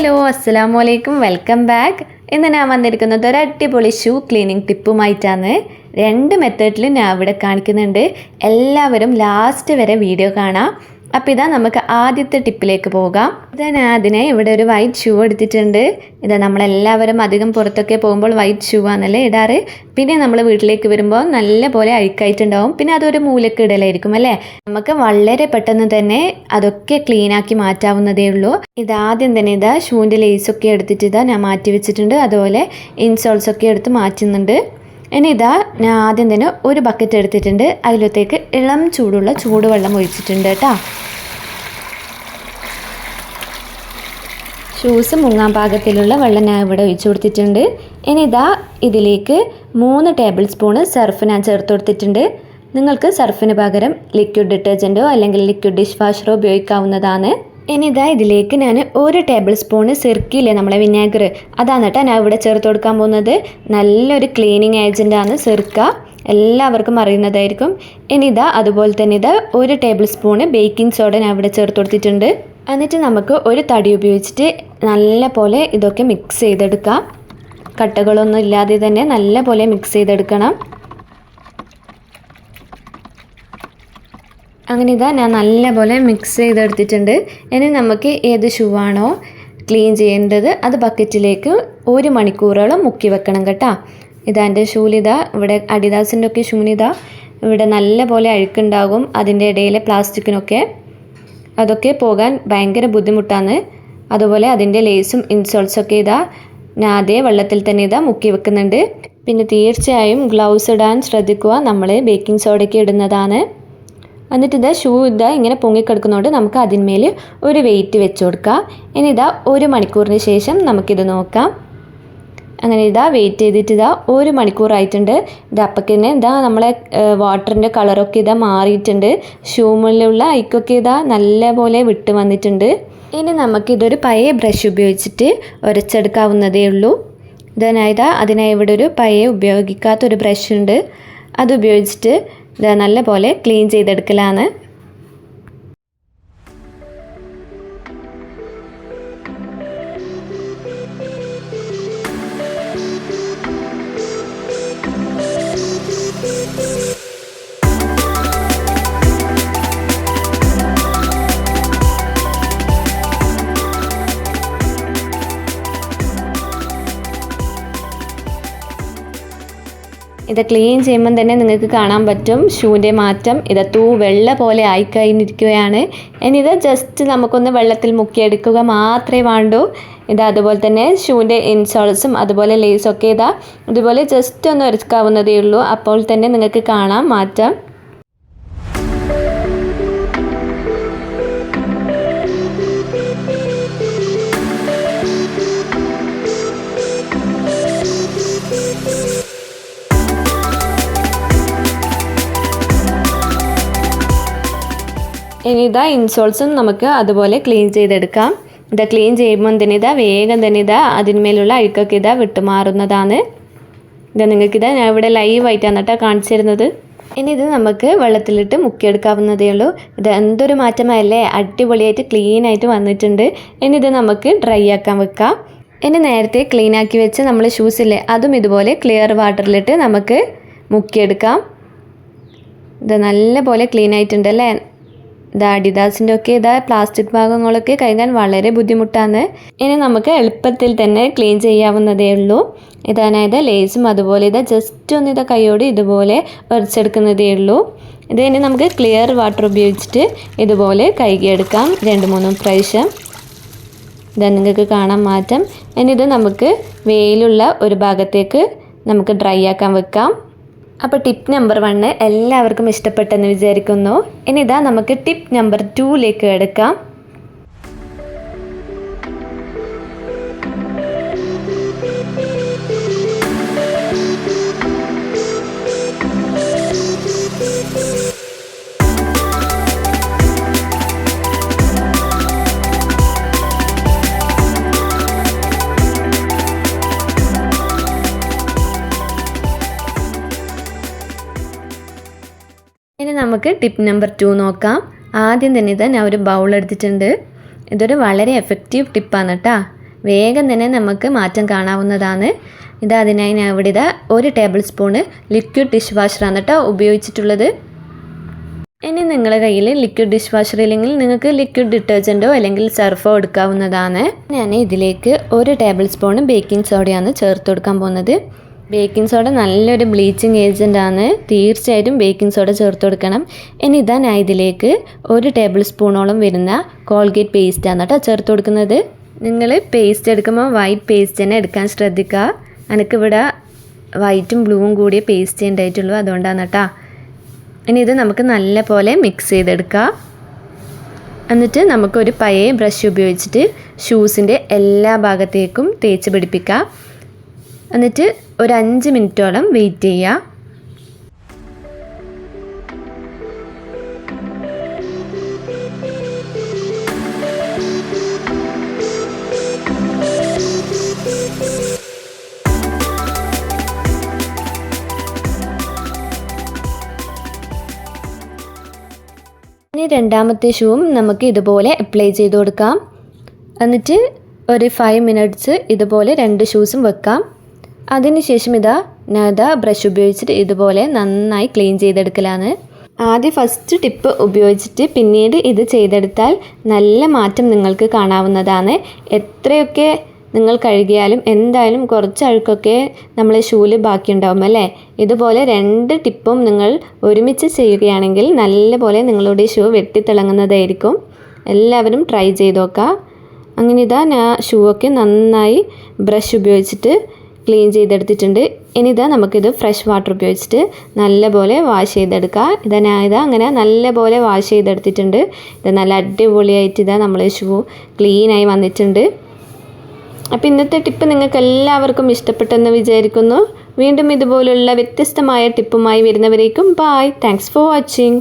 Hello അസ്സാം വലൈക്കും welcome back. ഇന്ന് ഞാൻ വന്നിരിക്കുന്നത് ഒരു അടിപൊളി ഷൂ ക്ലീനിങ് ടിപ്പുമായിട്ടാണ് രണ്ട് മെത്തേഡിലും ഞാൻ ഇവിടെ കാണിക്കുന്നുണ്ട്. എല്ലാവരും ലാസ്റ്റ് വരെ വീഡിയോ കാണാം. അപ്പോൾ ഇതാ നമുക്ക് ആദ്യത്തെ ടിപ്പിലേക്ക് പോകാം. ഞാൻ അതിനെ ഇവിടെ ഒരു വൈറ്റ് ഷൂ എടുത്തിട്ടുണ്ട്. ഇതാ നമ്മളെല്ലാവരും അധികം പുറത്തൊക്കെ പോകുമ്പോൾ വൈറ്റ് ഷൂ ആണല്ലേ ഇടാറ്. പിന്നെ നമ്മൾ വീട്ടിലേക്ക് വരുമ്പോൾ നല്ല പോലെ അഴുക്കായിട്ടുണ്ടാവും. പിന്നെ അതൊരു മൂലക്ക് ഇടലായിരിക്കും അല്ലേ? നമുക്ക് വളരെ പെട്ടെന്ന് തന്നെ അതൊക്കെ ക്ലീൻ ആക്കി മാറ്റാവുന്നതേ ഉള്ളൂ. ഇതാദ്യം തന്നെ ഇതാ ഷൂവിന്റെ ലേസൊക്കെ എടുത്തിട്ട് ഇതാ ഞാൻ മാറ്റി വെച്ചിട്ടുണ്ട്. അതുപോലെ ഇൻസോൾസൊക്കെ എടുത്ത് മാറ്റുന്നുണ്ട്. ഇനി ഇതാ ഞാൻ ആദ്യം തന്നെ ഒരു ബക്കറ്റ് എടുത്തിട്ടുണ്ട്. അതിലത്തേക്ക് ഇളം ചൂടുള്ള ചൂടുവെള്ളം ഒഴിച്ചിട്ടുണ്ട് കേട്ടോ. ഷൂസ് മുങ്ങാൻ പാകത്തിലുള്ള വെള്ളം ഞാൻ ഇവിടെ ഒഴിച്ചു കൊടുത്തിട്ടുണ്ട്. ഇനി ഇതാ ഇതിലേക്ക് മൂന്ന് ടേബിൾ സ്പൂണ് സർഫ് ഞാൻ ചേർത്ത് കൊടുത്തിട്ടുണ്ട്. നിങ്ങൾക്ക് സർഫിന് പകരം ലിക്വിഡ് ഡിറ്റർജന്റോ അല്ലെങ്കിൽ ലിക്വിഡ് ഡിഷ് വാഷറോ ഉപയോഗിക്കാവുന്നതാണ്. ഇനി ഇതാ ഇതിലേക്ക് ഞാൻ ഒരു ടേബിൾ സ്പൂണ് സിർക്കിയില്ലേ നമ്മളെ വിനാഗർ അതാണ് കേട്ടോ ഞാൻ ഇവിടെ ചേർത്ത് കൊടുക്കാൻ പോകുന്നത്. നല്ലൊരു ക്ലീനിങ് ഏജന്റാണ് സിർക്ക. എല്ലാവർക്കും അറിയുന്നതായിരിക്കും. ഇനി ഇതാ അതുപോലെ തന്നെ ഇതാ ഒരു ടേബിൾ സ്പൂണ് ബേക്കിംഗ് സോഡ ഞാൻ ഇവിടെ ചേർത്ത് കൊടുത്തിട്ടുണ്ട്. എന്നിട്ട് നമുക്ക് ഒരു തടി ഉപയോഗിച്ചിട്ട് നല്ല പോലെ ഇതൊക്കെ മിക്സ് ചെയ്തെടുക്കാം. കട്ടകളൊന്നും ഇല്ലാതെ തന്നെ നല്ല പോലെ മിക്സ് ചെയ്തെടുക്കണം. അങ്ങനെ ഇതാ ഞാൻ നല്ലപോലെ മിക്സ് ചെയ്തെടുത്തിട്ടുണ്ട്. ഇനി നമുക്ക് ഏത് ഷൂ ആണോ ക്ലീൻ ചെയ്യേണ്ടത് അത് ബക്കറ്റിലേക്ക് ഒരു മണിക്കൂറോളം മുക്കി വെക്കണം കേട്ടോ. ഇതാ എന്റെ ഷൂലിതാ ഇവിടെ അഡിദാസിന്റെ ഒക്കെ ഷൂനിതാ ഇവിടെ നല്ലപോലെ അഴുക്കുണ്ടാകും. അതിന്റെ ഇടയിലെ പ്ലാസ്റ്റിക്കിനൊക്കെ അതൊക്കെ പോകാൻ ഭയങ്കര ബുദ്ധിമുട്ടാണ്. അതുപോലെ അതിന്റെ ലേസും ഇൻസോൾസൊക്കെ ഇതാ ഞാൻ അതേ വെള്ളത്തിൽ തന്നെ ഇതാ മുക്കി വെക്കുന്നുണ്ട്. പിന്നെ തീർച്ചയായും ഗ്ലൗസ് ഇടാൻ ശ്രദ്ധിക്കുക. നമ്മൾ ബേക്കിംഗ് സോഡയ്ക്ക് ഇടുന്നതാണ്. എന്നിട്ട് ഇതാ ഷൂ ഇതാ ഇങ്ങനെ പൊങ്ങിക്കിടക്കുന്നതുകൊണ്ട് നമുക്ക് അതിന്മേൽ ഒരു വെയിറ്റ് വെച്ച് കൊടുക്കാം. ഇനി ഇതാ ഒരു മണിക്കൂറിന് ശേഷം നമുക്കിത് നോക്കാം. അങ്ങനെ ഇതാ വെയിറ്റ് ചെയ്തിട്ട് ഇതാ ഒരു മണിക്കൂറായിട്ടുണ്ട്. ഇത് തന്നെ ഇതാ നമ്മളെ വാട്ടറിന്റെ കളറൊക്കെ ഇതാ മാറിയിട്ടുണ്ട്. ഷൂമിലുള്ള ഐക്കൊക്കെ ഇതാ നല്ല പോലെ വിട്ട് വന്നിട്ടുണ്ട്. ഇനി നമുക്കിതൊരു പഴയ ബ്രഷ് ഉപയോഗിച്ചിട്ട് ഉരച്ചെടുക്കാവുന്നതേ ഉള്ളൂ. ഇതിനായതാ അതിനായി ഇവിടെ ഒരു പഴയ ഉപയോഗിക്കാത്തൊരു ബ്രഷ് ഉണ്ട്. അത് ഉപയോഗിച്ചിട്ട് നല്ല പോലെ ക്ലീൻ ചെയ്തെടുക്കലാണ്. ഇത് ക്ലീൻ ചെയ്യുമ്പം തന്നെ നിങ്ങൾക്ക് കാണാൻ പറ്റും. ഷൂവിന്റെ മാറ്റം. ഇത് തൂ വെള്ള പോലെ ആയിക്കഴിഞ്ഞിരിക്കുകയാണ്. ഇനി ഇത് ജസ്റ്റ് നമുക്കൊന്ന് വെള്ളത്തിൽ മുക്കിയെടുക്കുക മാത്രമേ വേണ്ടൂ. ഇത് അതുപോലെ തന്നെ ഷൂവിന്റെ ഇൻസോൾസും അതുപോലെ ലേസൊക്കെ ഇതാ ഇതുപോലെ ജസ്റ്റ് ഒന്ന് ഒരുക്കാവുന്നതേ ഉള്ളൂ. അപ്പോൾ തന്നെ നിങ്ങൾക്ക് കാണാം മാറ്റം. ഇനി ഇതാ ഇൻസോൾസും നമുക്ക് അതുപോലെ ക്ലീൻ ചെയ്തെടുക്കാം. ഇതാ ക്ലീൻ ചെയ്യുമ്പോൾ തന്നെ ഇതാ വേഗം തന്നെ ഇതാ അതിന്മേലുള്ള അഴുക്കൊക്കെ ഇതാ വിട്ടുമാറുന്നതാണ്. ഇതാ നിങ്ങൾക്കിതാ ഞാൻ ഇവിടെ ലൈവായിട്ടാണ് കേട്ടോ കാണിച്ചു തരുന്നത്. ഇനി ഇത് നമുക്ക് വെള്ളത്തിലിട്ട് മുക്കിയെടുക്കാവുന്നതേ ഉള്ളൂ. ഇത് എന്തൊരു മാറ്റമായല്ലേ? അടിപൊളിയായിട്ട് ക്ലീൻ ആയിട്ട് വന്നിട്ടുണ്ട്. ഇനി ഇത് നമുക്ക് ഡ്രൈ ആക്കാൻ വെക്കാം. ഇനി നേരത്തെ ക്ലീൻ ആക്കി വെച്ച് നമ്മൾ ഷൂസില്ലേ അതും ഇതുപോലെ ക്ലിയർ വാട്ടറിലിട്ട് നമുക്ക് മുക്കിയെടുക്കാം. ഇത് നല്ല പോലെ ക്ലീൻ ആയിട്ടുണ്ട് അല്ലേ? ഇതാ അഡിദാസിന്റെ ഒക്കെ ഇതാ പ്ലാസ്റ്റിക് ഭാഗങ്ങളൊക്കെ കഴുകാൻ വളരെ ബുദ്ധിമുട്ടാണ്. ഇനി നമുക്ക് എളുപ്പത്തിൽ തന്നെ ക്ലീൻ ചെയ്യാവുന്നതേ ഉള്ളൂ. ഇതാനായത് ലേസും അതുപോലെ ഇതാ ജസ്റ്റ് ഒന്ന് ഇതാ കൈയോട് ഇതുപോലെ ഒരച്ചെടുക്കുന്നതേ ഉള്ളൂ. ഇത് നമുക്ക് ക്ലിയർ വാട്ടർ ഉപയോഗിച്ചിട്ട് ഇതുപോലെ കഴുകിയെടുക്കാം. രണ്ട് മൂന്ന് പ്രാവശ്യം. ഇതാ നിങ്ങൾക്ക് കാണാൻ മാറ്റം. ഇനി ഇത് നമുക്ക് വെയിലുള്ള ഒരു ഭാഗത്തേക്ക് നമുക്ക് ഡ്രൈ ആക്കാൻ വെക്കാം. അപ്പോൾ ടിപ്പ് നമ്പർ വണ്ണ് എല്ലാവർക്കും ഇഷ്ടപ്പെട്ടെന്ന് വിചാരിക്കുന്നു. ഇനി ഇതാ നമുക്ക് ടിപ്പ് നമ്പർ ടൂയിലേക്ക് എടുക്കാം നമുക്ക് ടിപ്പ് നമ്പർ ടു നോക്കാം. ആദ്യം തന്നെ ഇത് ഞാൻ ഒരു ബൗൾ എടുത്തിട്ടുണ്ട്. ഇതൊരു വളരെ എഫക്റ്റീവ് ടിപ്പാണ് കേട്ടോ വേഗം തന്നെ നമുക്ക് മാറ്റം കാണാവുന്നതാണ്. ഇത് അതിനായി ഞാൻ ഇവിടെ ഇതാ ഒരു ടേബിൾ സ്പൂണ് ലിക്വിഡ് ഡിഷ് വാഷറാണ് കേട്ടോ ഉപയോഗിച്ചിട്ടുള്ളത്. ഇനി നിങ്ങളുടെ കയ്യിൽ ലിക്വിഡ് ഡിഷ് വാഷർ ഇല്ലെങ്കിൽ നിങ്ങൾക്ക് ലിക്വിഡ് ഡിറ്റർജന്റോ അല്ലെങ്കിൽ സർഫോ എടുക്കാവുന്നതാണ്. ഞാൻ ഇതിലേക്ക് ഒരു ടേബിൾ സ്പൂണ് ബേക്കിംഗ് സോഡയാണ് ചേർത്ത് കൊടുക്കാൻ പോകുന്നത്. ബേക്കിംഗ് സോഡ നല്ലൊരു ബ്ലീച്ചിങ് ഏജന്റാണ് തീർച്ചയായിട്ടും ബേക്കിംഗ് സോഡ ചേർത്ത് കൊടുക്കണം. ഇനി ഇതാ ഞാൻ ഇതിലേക്ക് ഒരു ടേബിൾ സ്പൂണോളം വരുന്ന കോൾഗേറ്റ് പേസ്റ്റാണ് കേട്ടോ ചേർത്ത് കൊടുക്കുന്നത്. നിങ്ങൾ പേസ്റ്റ് എടുക്കുമ്പോൾ വൈറ്റ് പേസ്റ്റ് തന്നെ എടുക്കാൻ ശ്രദ്ധിക്കുക എനിക്കിവിടെ വൈറ്റും ബ്ലൂവും കൂടിയ പേസ്റ്റ് ഉണ്ടായിട്ടുള്ളൂ അതുകൊണ്ടാണ് കേട്ടോ ഇനി ഇത് നമുക്ക് നല്ല പോലെ മിക്സ് ചെയ്തെടുക്കാം. എന്നിട്ട് നമുക്കൊരു പഴയ ബ്രഷ് ഉപയോഗിച്ചിട്ട് ഷൂസിന്റെ എല്ലാ ഭാഗത്തേക്കും തേച്ച് പിടിപ്പിക്കാം. എന്നിട്ട് ഒരു അഞ്ച് മിനിറ്റോളം വെയിറ്റ് ചെയ്യുക. ഇനി രണ്ടാമത്തെ ഷൂവും നമുക്ക് ഇതുപോലെ അപ്ലൈ ചെയ്ത് കൊടുക്കാം. എന്നിട്ട് ഒരു ഫൈവ് മിനിറ്റ്സ് ഇതുപോലെ രണ്ട് ഷൂസും വെക്കാം. അതിനുശേഷം ഇതാ ഞാൻ ഇതാ ബ്രഷ് ഉപയോഗിച്ചിട്ട് ഇതുപോലെ നന്നായി ക്ലീൻ ചെയ്തെടുക്കലാണ്. ആദ്യം ഫസ്റ്റ് ടിപ്പ് ഉപയോഗിച്ചിട്ട് പിന്നീട് ഇത് ചെയ്തെടുത്താൽ നല്ല മാറ്റം നിങ്ങൾക്ക് കാണാവുന്നതാണ്. എത്രയൊക്കെ നിങ്ങൾ കഴുകിയാലും എന്തായാലും കുറച്ച് അഴുക്കൊക്കെ നമ്മളെ ഷൂൽ ബാക്കിയുണ്ടാവും അല്ലേ? ഇതുപോലെ രണ്ട് ടിപ്പും നിങ്ങൾ ഒരുമിച്ച് ചെയ്യുകയാണെങ്കിൽ നല്ലപോലെ നിങ്ങളുടെ ഷൂ വെട്ടിത്തിളങ്ങുന്നതായിരിക്കും. എല്ലാവരും ട്രൈ ചെയ്ത് നോക്കാം. അങ്ങനെ ഇതാ ഞാൻ ഷൂ ഒക്കെ നന്നായി ബ്രഷ് ഉപയോഗിച്ചിട്ട് ക്ലീൻ ചെയ്തെടുത്തിട്ടുണ്ട്. ഇനി ഇതാ നമുക്കിത് ഫ്രഷ് വാട്ടർ ഉപയോഗിച്ചിട്ട് നല്ലപോലെ വാഷ് ചെയ്തെടുക്കാം. ഇതാ ഇതാ അങ്ങനെ നല്ലപോലെ വാഷ് ചെയ്തെടുത്തിട്ടുണ്ട്. ഇത് നല്ല അടിപൊളിയായിട്ട് ഇതാ നമ്മൾ ഷൂ ക്ലീനായി വന്നിട്ടുണ്ട്. അപ്പോൾ ഇന്നത്തെ ടിപ്പ് നിങ്ങൾക്ക് എല്ലാവർക്കും ഇഷ്ടപ്പെട്ടെന്ന് വിചാരിക്കുന്നു. വീണ്ടും ഇതുപോലുള്ള വ്യത്യസ്തമായ ടിപ്പുമായി വരുന്നവരേക്കും ബായ് താങ്ക്സ് ഫോർ വാച്ചിങ്